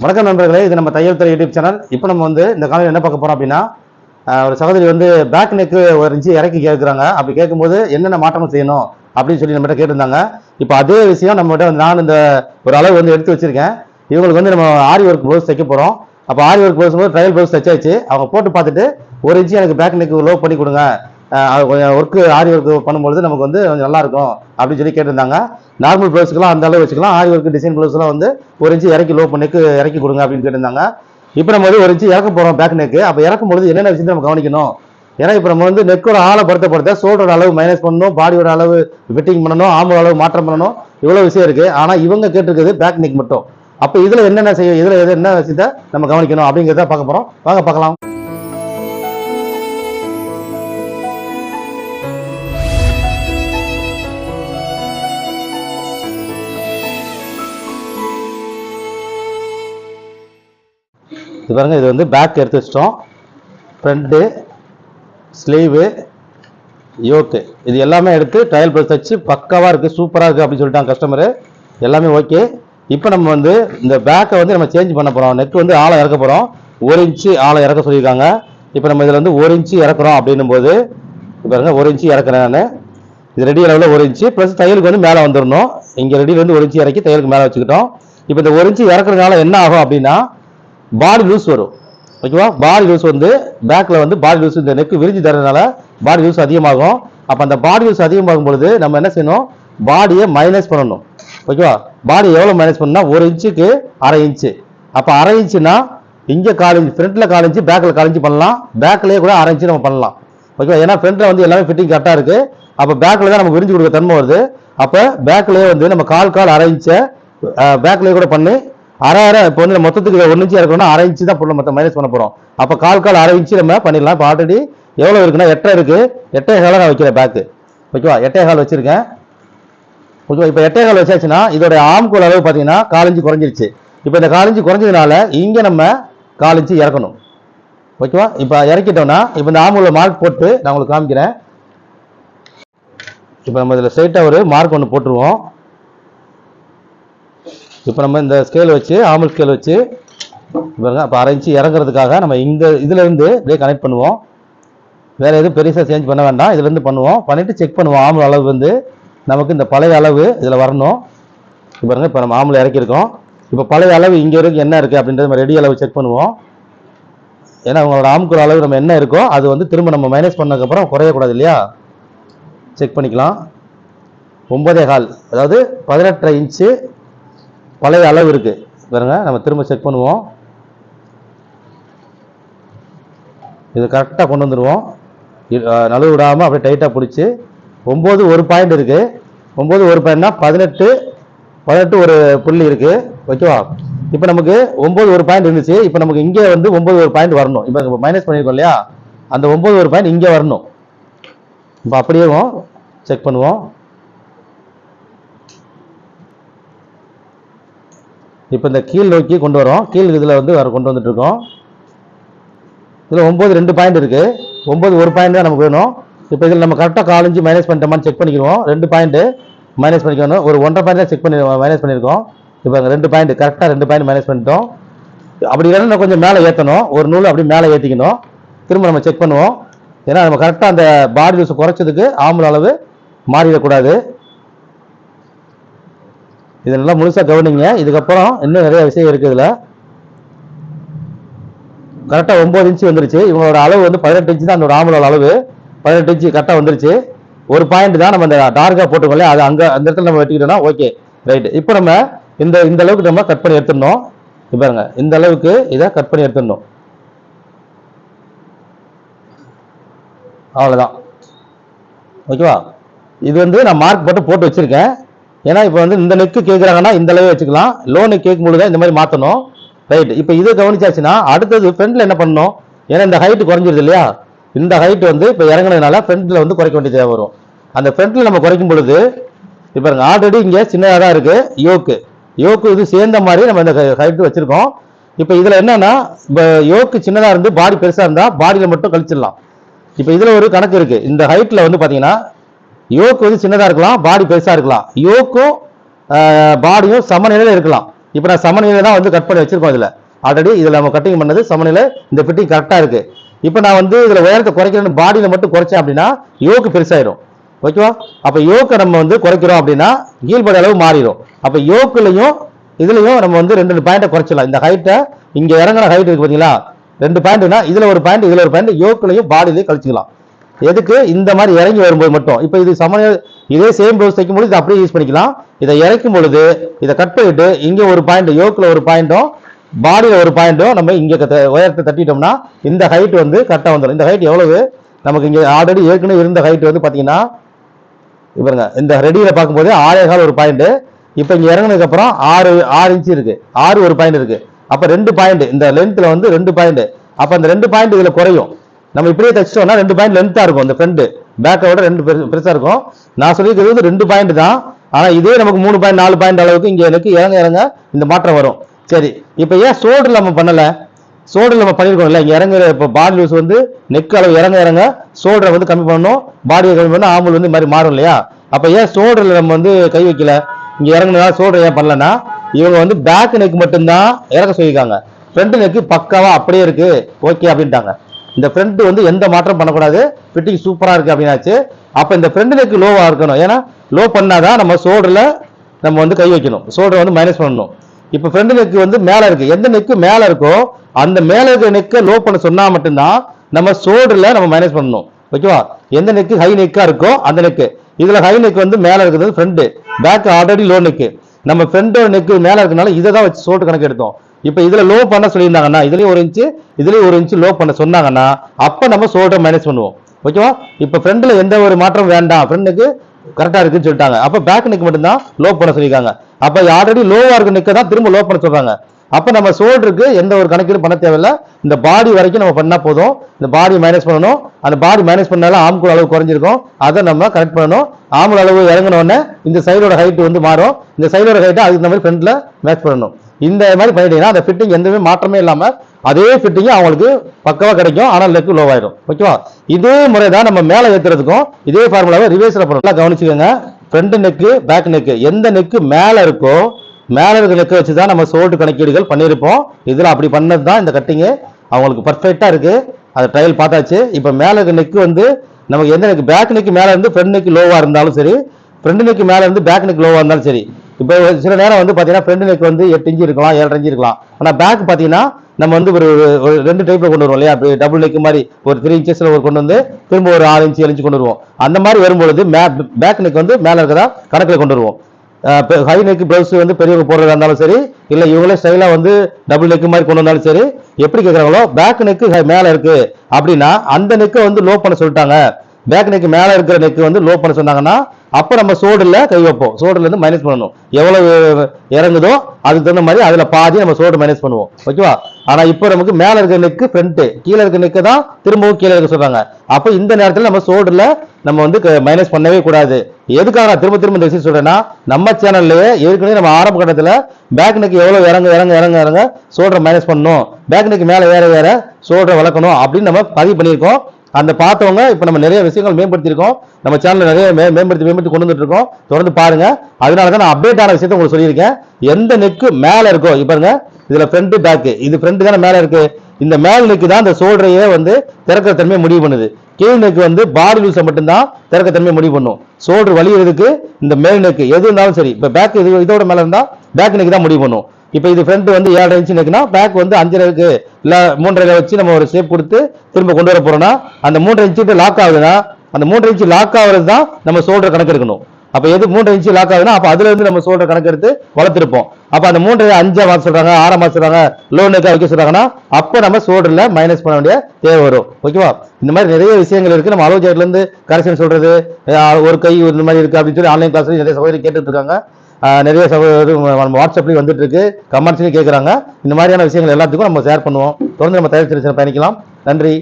வணக்கம் நண்பர்களே இது நம்ம தையல் துறை யூடியூப் சேனல். இப்போ நம்ம வந்து இந்த காலையில் என்ன பார்க்க போகிறோம் அப்படின்னா ஒரு சகோதரி வந்து பேக் நெக்கு ஒரு இன்ச்சு இறக்கி கேட்குறாங்க அப்படி கேட்கும்போது என்னென்ன மாற்றம் செய்யணும் அப்படின்னு சொல்லி நம்மகிட்ட கேட்டிருந்தாங்க. இப்போ அதே விஷயம் நம்மகிட்ட வந்து நான் இந்த ஒரு அளவு வந்து எடுத்து வச்சுருக்கேன். இவங்களுக்கு வந்து நம்ம ஆரி ஒர்க் ப்ளவுஸ் தைக்க போகிறோம் அப்போ ஆரி ஒர்க் ப்ளவுஸ் போது ட்ரையல் ப்ளவுஸ் தைச்சாச்சு. அவங்க போட்டு பார்த்துட்டு ஒரு இன்ச்சு எனக்கு பேக் நெக்கு லோ பண்ணி கொடுங்க. ஒர்க்கு ஆரி ஒர்க்கு பண்ணும்பொழுது நமக்கு வந்து கொஞ்சம் நல்லாயிருக்கும் அப்படின்னு சொல்லி கேட்டிருந்தாங்க. நார்மல் ப்ளவுஸ்க்குலாம் அந்த அளவு வச்சுக்கலாம். ஆரி ஒர்க்கு டிசைன் ப்ளவுஸ்லாம் வந்து ஒரு இன்ச்சு இறக்கி லோ பண்ணிக்கு இறக்கி கொடுங்க அப்படின்னு கேட்டிருந்தாங்க. இப்போ நம்ம வந்து ஒரு இன்ச்சு இறக்க போகிறோம் பேக் நெக்கு அப்போ இறக்கும் பொழுது என்னென்ன விஷயத்தை நம்ம கவனிக்கணும்? ஏன்னா இப்போ நம்ம வந்து நெக்கோட ஆளை பொறுத்த பொறுத்த ஷோல்டரோட அளவு மைனஸ் பண்ணணும் பாடியோட அளவு ஃபிட்டிங் பண்ணணும் ஆம்போட அளவு மாற்றம் பண்ணணும். இவ்வளோ விஷயம் இருக்குது ஆனால் இவங்க கேட்டிருக்குது பேக் நெக் மட்டும். அப்போ இதில் என்னென்ன செய்ய இதில் எது என்ன விஷயத்தை நம்ம கவனிக்கணும் அப்படிங்கிறத பார்க்க போகிறோம் வாங்க பார்க்கலாம். பாருங்கள் பாருங்க இது வந்து பேக் எடுத்து வச்சிட்டோம். ஃப்ரண்ட்டு ஸ்லீவு யோக்கு இது எல்லாமே எடுத்து ட்ரையல் ப்ளஸ் வச்சு பக்காவாக இருக்குது சூப்பராக இருக்குது அப்படின்னு சொல்லிட்டாங்க கஸ்டமரு எல்லாமே ஓகே இப்போ நம்ம வந்து இந்த பேக்கை வந்து நம்ம சேஞ்ச் பண்ண போகிறோம் நெக் வந்து ஆழம் இறக்க போகிறோம் ஒரு இன்ச்சு ஆழம் இறக்க சொல்லியிருக்காங்க. இப்போ நம்ம இதில் வந்து ஒரு இன்ச்சு இறக்குறோம் அப்படின்னும் போது பாருங்க ஒரு இன்ச்சு இறக்குறேன் நான். இது ரெடி அளவில் ஒரு இன்ச்சு ப்ளஸ் தையலுக்கு வந்து மேலே வந்துடணும் இங்கே ரெடியில் வந்து ஒரு இன்ச்சு இறக்கி தையலுக்கு மேலே வச்சுக்கிட்டோம். இப்போ இந்த ஒரு இன்ச்சு இறக்குறதுனால என்ன ஆகும் அப்படின்னா பாடி லூஸ் வரும். ஓகேவா பாடி லூஸ் வந்து பேக்கில் வந்து பாடி லூஸ் இந்த நெக்கு விரிஞ்சு தரதுனால பாடி லூஸ் அதிகமாகும். அப்போ அந்த பாடி லூஸ் அதிகமாகும் பொழுது நம்ம என்ன செய்யணும்? பாடியை மைனஸ் பண்ணணும். ஓகேவா பாடி எவ்வளோ மைனஸ் பண்ணால் ஒரு இன்ச்சுக்கு அரை இன்ச்சு. அப்போ அரை இன்ச்சுனா இங்கே கால் இன்ச்சு ஃப்ரண்ட்டில் கால் இன்ச்சு பேக்கில் கால் இன்ச்சு பண்ணலாம். பேக்லேயே கூட அரை இன்ச்சு நம்ம பண்ணலாம். ஓகேவா ஏன்னா ஃப்ரண்ட்டில் வந்து எல்லாமே ஃபிட்டிங் கரெக்டாக இருக்குது அப்போ பேக்கில் தான் நமக்கு விரிஞ்சு கொடுக்க தன்மை வருது. அப்போ பேக்லேயே வந்து நம்ம கால் கால் அரை இன்ச்சை பேக்லேயே கூட பண்ணி அரை அரை இப்போ வந்து மொத்தத்துக்கு ஒன்று இன்ச்சு இருக்கணும்னா அரை இன்ச்சு தான் ஃபுல்லாக மொத்தம் மைனஸ் பண்ண போகிறோம் அப்போ கால் கால் அரை இன்ச்சு நம்ம பண்ணிடலாம். இப்போ ஆல்ரெடி எவ்வளோ இருக்குன்னா எட்டரை இருக்குது எட்டே காலாக நான் வைக்கிறேன் பேக்கு ஓகேவா எட்டே கால் வச்சுருக்கேன். ஓகேவா இப்போ எட்டே கால் வச்சாச்சுன்னா இதோட ஆம்கோல் அளவு பார்த்தீங்கன்னா காலஞ்சு குறைஞ்சிருச்சு. இப்போ இந்த காலஞ்சு குறைஞ்சதுனால இங்கே நம்ம காலஞ்சு இறக்கணும். ஓகேவா இப்போ இறக்கிட்டோம்னா இப்போ இந்த ஆம்பூல மார்க் போட்டு நான் உங்களுக்கு காமிக்கிறேன். இப்போ நம்ம இதில் ஸ்ட்ரைட்டாக ஒரு மார்க் ஒன்று போட்டுருவோம். இப்போ நம்ம இந்த ஸ்கேல் வச்சு ஆமல் ஸ்கேல் வச்சு பாருங்க அப்போ அரைஞ்சி இன்ச்சு இறங்குறதுக்காக நம்ம இந்த இதுலேருந்து இப்படியே கனெக்ட் பண்ணுவோம். வேறு எதுவும் பெருசாக சேஞ்ச் பண்ண வேண்டாம். இதுலேருந்து பண்ணுவோம். பண்ணிவிட்டு செக் பண்ணுவோம் ஆமல் அளவு வந்து நமக்கு இந்த பழைய அளவு இதில் வரணும். இப்போ பாருங்க இப்போ நம்ம ஆமல் இறக்கியிருக்கோம். இப்போ பழைய அளவு இங்கே வரைக்கும் என்ன இருக்குது அப்படின்றது நம்ம ரெடி அளவு செக் பண்ணுவோம். ஏன்னா அவங்களோட ஆம்குற அளவு நம்ம என்ன இருக்கோ அது வந்து திரும்ப நம்ம மைனஸ் பண்ணதுக்கப்புறம் குறையக்கூடாது இல்லையா? செக் பண்ணிக்கலாம். ஒம்பதே கால் அதாவது பதினெட்டரை இன்ச்சு பழைய அளவு இருக்குது பாருங்க நம்ம திரும்ப செக் பண்ணுவோம். இது கரெக்டாக கொண்டு வந்துடுவோம் நழுவு விடாமல் அப்படியே டைட்டாக பிடிச்சி ஒம்பது ஒரு பாயிண்ட் இருக்குது ஒம்பது ஒரு பாயிண்ட்னா பதினெட்டு பதினெட்டு ஒரு புள்ளி இருக்குது ஓகேவா இப்போ நமக்கு ஒம்பது ஒரு பாயிண்ட் இருந்துச்சு. இப்போ நமக்கு இங்கே வந்து ஒம்பது ஒரு பாயிண்ட் வரணும். இப்போ மைனஸ் பண்ணியிருக்கோம் இல்லையா? அந்த ஒம்பது ஒரு பாயிண்ட் இங்கே வரணும். இப்போ அப்படியே செக் பண்ணுவோம். இப்போ இந்த கீழ் நோக்கி கொண்டு வரோம். கீழ் இதில் வந்து வர கொண்டு வந்துட்டுருக்கோம் இதில் ஒம்பது ரெண்டு பாயிண்ட் இருக்குது ஒம்பது ஒரு பாயிண்ட் தான் நமக்கு வேணும். இப்போ இதில் நம்ம கரெக்டாக காலஞ்சு மைனஸ் பண்ணிட்டோமான்னு செக் பண்ணிக்கிறோம் ரெண்டு பாயிண்ட்டு மைனஸ் பண்ணிக்கணும். ஒரு ஒன்றரை பாயிண்ட் தான் செக் பண்ணி மைனஸ் பண்ணியிருக்கோம். இப்போ ரெண்டு பாயிண்ட் கரெக்டாக ரெண்டு பாயிண்ட் மைனஸ் பண்ணிட்டோம். அப்படி இல்லைன்னா கொஞ்சம் மேலே ஏற்றணும் ஒரு நூல் அப்படி மேலே ஏற்றிக்கணும் திரும்ப நம்ம செக் பண்ணுவோம். ஏன்னா நம்ம கரெக்டாக அந்த பாடி யூஸ் குறைச்சதுக்கு ஆம்பல் அளவு மாறிடக்கூடாது. இதெல்லாம் முழுசாக கவனிங்க. இதுக்கப்புறம் இன்னும் நிறைய விஷயம் இருக்குது இதில். கரெக்டாக ஒம்பது இன்ச்சு வந்துருச்சு. இவங்களோட அளவு வந்து பதினெட்டு இன்ச்சு தான் அந்த ராமலோட அளவு. பதினெட்டு இன்ச்சு கரெக்டாக வந்துருச்சு. ஒரு பாயிண்ட் தான் நம்ம இந்த டார்க்காக போட்டுக்கோங்களே அது அங்கே அந்த இடத்துல நம்ம வெட்டிக்கிட்டோம்னா ஓகே ரைட் இப்போ நம்ம இந்த இந்த அளவுக்கு நம்ம கட் பண்ணி எடுத்துடணும். இப்போ பாருங்க. இந்த அளவுக்கு இதை கட் பண்ணி எடுத்துடணும். அவ்வளோதான் ஓகேவா இது வந்து நான் மார்க் போட்டு போட்டு வச்சுருக்கேன். ஏன்னா இப்போ வந்து இந்த நெக்கு கேட்குறாங்கன்னா இந்த அளவே வச்சுக்கலாம். லோ நெக் தான் இந்த மாதிரி மாற்றணும் ரைட் இப்போ இதை கவனிச்சாச்சுன்னா அடுத்தது ஃப்ரண்டில் என்ன பண்ணணும்? ஏன்னா இந்த ஹைட் குறைஞ்சிருது இல்லையா? இந்த ஹைட் வந்து இப்போ இறங்குனதுனால ஃப்ரண்ட்ல வந்து குறைக்க வேண்டிய தேவை வரும். அந்த ஃப்ரண்ட்ல நம்ம குறைக்கும் பொழுது இப்போ ஆல்ரெடி இங்கே சின்னதாக தான் இருக்குது யோக்கு யோக்கு இது சேர்ந்த மாதிரி நம்ம இந்த ஹைட் வச்சுருக்கோம். இப்போ இதில் என்னன்னா இப்போ யோக்கு சின்னதாக இருந்து பாடி பெருசாக இருந்தால் பாடியில் மட்டும் கழிச்சிடலாம். இப்போ இதில் ஒரு கணக்கு இருக்குது இந்த ஹைட்டில் வந்து பார்த்தீங்கன்னா யோக்கு வந்து சின்னதாக இருக்கலாம் பாடி பெருசாக இருக்கலாம். யோக்கும் பாடியும் சமநிலையில் இருக்கலாம். இப்போ நான் சமநிலை தான் வந்து கட் பண்ணி வச்சிருக்கோம் இதில். ஆல்ரெடி இதில் நம்ம கட்டிங் பண்ணது சமநிலை இந்த ஃபிட்டிங் கரெக்டாக இருக்குது இப்போ நான் வந்து இதில் உயரத்தை குறைக்கிறேன்னு பாடியில் மட்டும் குறைச்சேன் அப்படின்னா யோக்கு பெருசாயிரும். ஓகேவா அப்போ யோக்கை நம்ம வந்து குறைக்கிறோம் அப்படின்னா கீழ்படி அளவு மாறிடும் அப்போ யோக்குலையும் இதுலையும் நம்ம வந்து ரெண்டு ரெண்டு பாயிண்ட்டை குறைச்சிடலாம். இந்த ஹைட்டை இங்கே இறங்குன ஹைட் இருக்கு பார்த்தீங்களா ரெண்டு பாயிண்ட்னா இதில் ஒரு பாயிண்ட் இதில் ஒரு பாயிண்ட் யோக்குலையும் பாடியிலையும் கழிச்சிக்கலாம். எதுக்கு? இந்த மாதிரி இறங்கி வரும்போது மட்டும். இப்போ இது சமநிலை இதே சேம் ப்ளவுஸ் தைக்கும் பொழுது இதை அப்படியே யூஸ் பண்ணிக்கலாம். இதை இறக்கும் பொழுது இதை கட் பண்ணிட்டு இங்கே ஒரு பாயிண்ட் யோக்கில் ஒரு பாயிண்ட்டும் பாடியில் ஒரு பாயிண்ட்டும் நம்ம இங்கே உயரத்தை தட்டிட்டோம்னா இந்த ஹைட் வந்து கரெக்டாக வந்துடும் இந்த ஹைட் எவ்வளவு? நமக்கு இங்கே ஆல்ரெடி ஏற்கனவே இருந்த ஹைட் வந்து பார்த்தீங்கன்னா இவருங்க இந்த ரெடியில் பார்க்கும்போது ஆறே கால் ஒரு பாயிண்ட்டு இப்போ இங்கே இறங்கினதுக்கப்புறம் ஆறு ஆறு இன்ச்சு இருக்குது ஆறு ஒரு பாயிண்ட் இருக்குது அப்போ ரெண்டு பாயிண்ட் இந்த லென்த்தில் வந்து ரெண்டு பாயிண்ட் அப்போ அந்த ரெண்டு பாயிண்ட் இதில் குறையும். நம்ம இப்படியே தச்சிட்டோம்னா ரெண்டு பாயிண்ட் லென்த்தாக இருக்கும் இந்த ஃப்ரண்ட் பேக்கை விட ரெண்டு பெருசாக இருக்கும். நான் சொல்லியிருக்கிறது வந்து ரெண்டு பாயிண்ட் தான். ஆனால் இதே நமக்கு மூணு பாயிண்ட் நாலு பாயிண்ட் அளவுக்கு இங்கே எனக்கு இறங்க இறங்க இந்த மாற்றம் வரும். சரி இப்போ ஏன் சோல்டர் நம்ம பண்ணலை? சோல்டர் நம்ம பண்ணிருக்கோம்ல இங்கே இறங்குற இப்போ பாடி லூஸ் வந்து நெக் அளவு இறங்க இறங்க சோல்டரை வந்து கம்மி பண்ணணும். பாடியை கம்மி பண்ணணும் ஆம்பல் வந்து இந்த மாதிரி மாறும் இல்லையா? அப்போ ஏன் சோல்டர்ல நம்ம வந்து கை வைக்கல? இங்கே இறங்குனா சோல்டர் ஏன் பண்ணலன்னா இவங்க வந்து பேக் நெக் மட்டும்தான் இறக்க சொல்லியிருக்காங்க. ஃப்ரண்ட் நெக்கு பக்காவாக அப்படியே இருக்குது ஓகே அப்படின்ட்டாங்க. இந்த ஃப்ரண்ட் வந்து எந்த மாற்றம் பண்ணக்கூடாது? ஃபிட்டிங் சூப்பராக இருக்குது அப்படின்னாச்சு. அப்போ இந்த ஃப்ரண்ட் நெக் லோவாக இருக்கணும். ஏன்னா லோ பண்ணாதான் நம்ம ஷோல்டரில் நம்ம வந்து கை வைக்கணும். ஷோல்டரை வந்து மைனஸ் பண்ணணும். இப்போ ஃப்ரண்ட் நெக் வந்து மேலே இருக்குது எந்த நெக்கு மேலே இருக்கோ அந்த மேலே இருக்கிற நெக்கை லோ பண்ண சொன்னால் மட்டும்தான் நம்ம ஷோல்டரில் நம்ம மைனஸ் பண்ணணும். ஓகேவா எந்த நெக்கு ஹை நெக்காக இருக்கோ அந்த நெக்கு இதில் ஹை நெக் வந்து மேலே இருக்கிறது front back already low neck நம்ம ஃப்ரெண்டோட நெக்கு மேலே இருக்கனால இதை தான் வச்சு ஷோல்டர் கணக்கு எடுத்தோம். இப்போ இதில் லோ பண்ண சொல்லியிருந்தாங்கன்னா இதுலேயும் ஒரு இன்ச்சு இதுலேயும் ஒரு இன்ச்சு லோ பண்ண சொன்னாங்கன்னா அப்போ நம்ம ஷோல்டர் மைனஸ் பண்ணுவோம். ஓகேவா இப்போ ஃப்ரெண்டில் எந்த ஒரு மாற்றம் வேண்டாம். ஃப்ரெண்டுக்கு கரெக்டாக இருக்குன்னு சொல்லிட்டாங்க. அப்போ பேக் நெக் மட்டும்தான் லோ பண்ண சொல்லியிருக்காங்க. அப்போ ஆல்ரெடி லோவாக இருக்க நெக்கை தான் திரும்ப லோ பண்ண சொல்கிறாங்க அப்போ நம்ம ஷோல்டருக்கு எந்த ஒரு கணக்கீடும் பண்ண தேவையில்ல. இந்த பாடி வரைக்கும் நம்ம பண்ணால் போதும். இந்த பாடி மைனஸ் பண்ணணும். அந்த பாடி மைனஸ் பண்ணாலும் ஆம்குள் அளவு குறைஞ்சிருக்கும். அதை நம்ம கரெக்ட் பண்ணணும். ஆம்கூல் அளவு இறங்கினோடனே இந்த சைடோட ஹைட் வந்து மாறும். இந்த சைடோட ஹைட்டை அதுக்கு மாதிரி ஃப்ரெண்டில் மேட்ச் பண்ணணும். இந்த மாதிரி பண்ணிட்டீங்கன்னா அந்த ஃபிட்டிங் எந்தவுமே மாற்றமே இல்லாமல் அதே ஃபிட்டிங் அவங்களுக்கு பக்கவாக கிடைக்கும். ஆனால் லெக்கு லோ ஆயிடும் ஓகேவா இதே முறை தான் நம்ம மேலே ஏற்றுறதுக்கும் இதே ஃபார்முலாவை ரிவேஸில் பண்ணலாம் நல்லா கவனிச்சுக்கோங்க. ஃப்ரண்ட் நெக்கு பேக் நெக்கு எந்த நெக்கு மேலே இருக்கோ மேலே இருக்க நெக்கை வச்சு தான் நம்ம சோல்டு கணக்கீடுகள் பண்ணியிருப்போம். இதில் அப்படி பண்ணது தான் இந்த கட்டிங்கு அவங்களுக்கு பர்ஃபெக்டாக இருக்குது அதை ட்ரையல் பார்த்தாச்சு. இப்போ மேலே இருக்கிற நெக்கு வந்து நமக்கு எந்த நெக் பேக் நெக்கு மேலே இருந்து ஃப்ரண்ட் நெக்கு லோவாக இருந்தாலும் சரி ஃப்ரண்ட் நெக்கு மேலே இருந்து பேக் நெக் லோவாக இருந்தாலும் சரி இப்போ சில நேரம் வந்து பார்த்தீங்கன்னா ஃப்ரண்ட் நெக் வந்து எட்டு இஞ்சி இருக்கலாம் ஏழரை இன்ச்சு இருக்கலாம். ஆனால் பேக் பார்த்தீங்கன்னா நம்ம வந்து ஒரு ஒரு ரெண்டு டைப்பில் கொண்டு வருவோம் இல்லையா? அப்படி டபுள் நெக் மாதிரி ஒரு த்ரீ இன்ச்சஸில் ஒரு கொண்டு வந்து திரும்ப ஒரு ஆறு இன்ச்சு ஏழு இன்ச்சு கொண்டு வருவோம். அந்த மாதிரி வரும்பொழுது மே பேக் நெக் வந்து மேலே இருக்கிறதா கணக்கில் கொண்டு வருவோம். ஹை நெக் ப்ளவுஸ் வந்து பெரியவங்க போடுறதா இருந்தாலும் சரி இல்லை இவங்களே ஸ்டைலாக வந்து டபுள் நெக் மாதிரி கொண்டு வந்தாலும் சரி எப்படி கேட்குறாங்களோ பேக் நெக் மேலே இருக்குது அப்படின்னா அந்த நெக்கை வந்து லோ பண்ண சொல்லிட்டாங்க. பேக் நெக் மேலே இருக்கிற நெக் வந்து லோ பண்ண சொன்னாங்கன்னா அப்போ நம்ம சோடில் கை வைப்போம். சோடுலேருந்து மைனஸ் பண்ணணும். எவ்வளவு இறங்குதோ அதுக்கு தகுந்த மாதிரி அதில் பாதி நம்ம சோடு மைனஸ் பண்ணுவோம். ஓகேவா ஆனால் இப்போ நமக்கு மேலே இருக்கிற நெக்கு ஃப்ரண்ட்டு கீழே இருக்க நெக்கு தான் திரும்பவும் கீழே இருக்க சொல்கிறாங்க அப்போ இந்த நேரத்தில் நம்ம சோடில் நம்ம வந்து மைனஸ் பண்ணவே கூடாது. எதுக்காக நான் திரும்ப திரும்ப இந்த விஷயம் சொல்கிறேன்னா நம்ம சேனல்லையே ஏற்கனவே நம்ம ஆரம்ப கட்டத்தில் பேக் நெக் எவ்வளோ இறங்க இறங்க இறங்க இறங்க சோல்டரை மைனஸ் பண்ணணும். பேக் நெக் மேலே வேற வேற சோல்டரை வளர்க்கணும் அப்படின்னு நம்ம பதிவு பண்ணியிருக்கோம். அந்த பார்த்தவங்க இப்போ நம்ம நிறைய விஷயங்கள் மேம்படுத்தியிருக்கோம். நம்ம சேனலில் நிறைய மே- மேம்படுத்தி மேம்படுத்தி கொண்டு வந்துட்டு இருக்கோம் தொடர்ந்து பாருங்க. அதனால தான் நான் அப்டேட் ஆன விஷயத்தை உங்களுக்கு சொல்லியிருக்கேன். எந்த நெக்கு மேலே இருக்கோ இப்ப பாருங்க. இதுல பேக்கு இது ஃப்ரண்ட்டு தானே மேலே இருக்குது இந்த மேல் நெக்கு தான் இந்த சோல்டரையே வந்து திறக்கிற தன்மையை முடிவு பண்ணுது. கீழ் நெக்கு வந்து பாடி லூஸை மட்டும்தான் திறக்க தன்மையை முடிவு பண்ணும். சோல்டர் வலியுறதுக்கு இந்த மேல் நெக்கு எது இருந்தாலும் சரி. இப்போ பேக் இது இதோட மேலே இருந்தால் பேக் நெக்கு தான் முடிவு பண்ணும். இப்போ இது ஃப்ரண்ட் வந்து ஏழரை இன்ச்சு நெக்குனா பேக் வந்து அஞ்சரை இல்லை மூன்றரை வச்சு நம்ம ஒரு ஷேப் கொடுத்து திரும்ப கொண்டு வர போகிறோம்னா அந்த மூன்றரை இன்ச்சு லாக் ஆகுதுன்னா அந்த மூன்றரை இன்ச்சு லாக் ஆகுறது தான் நம்ம சோல்டர் கணக்கு எடுக்கணும். அப்போ எது மூன்றரை இன்ச்சு லாக் ஆகுதுன்னா அப்போ அதுலேருந்து நம்ம சோல்டர் கணக்கு எடுத்து வளர்த்துருப்போம். அப்போ அந்த மூன்றரை அஞ்சா மாதம் சொல்கிறாங்க ஆறாம் மாசம் சொல்கிறாங்க லோன் நெக்கா வைக்க சொல்கிறாங்கன்னா அப்போ நம்ம சோல்டரில் மைனஸ் பண்ண வேண்டிய தேவை வரும். ஓகேவா இந்த மாதிரி நிறைய விஷயங்கள் இருக்குது நம்ம அளவு கரெக்ஷன் சொல்கிறது ஒரு கை இந்த மாதிரி இருக்குது அப்படின்னு சொல்லி ஆன்லைன் கிளாஸ்லேயும் நிறைய சகோதரி கேட்டுட்டுருக்காங்க நிறைய சகோதரர் நம்ம வாட்ஸ்அப்லேயும் வந்துட்டு இருக்கு கமெண்ட்ஸ்லயும் இந்த மாதிரியான விஷயங்கள் எல்லாத்துக்கும் நம்ம ஷேர் பண்ணுவோம். தொடர்ந்து நம்ம தயாரிச்சு பயணிக்கலாம். நன்றி.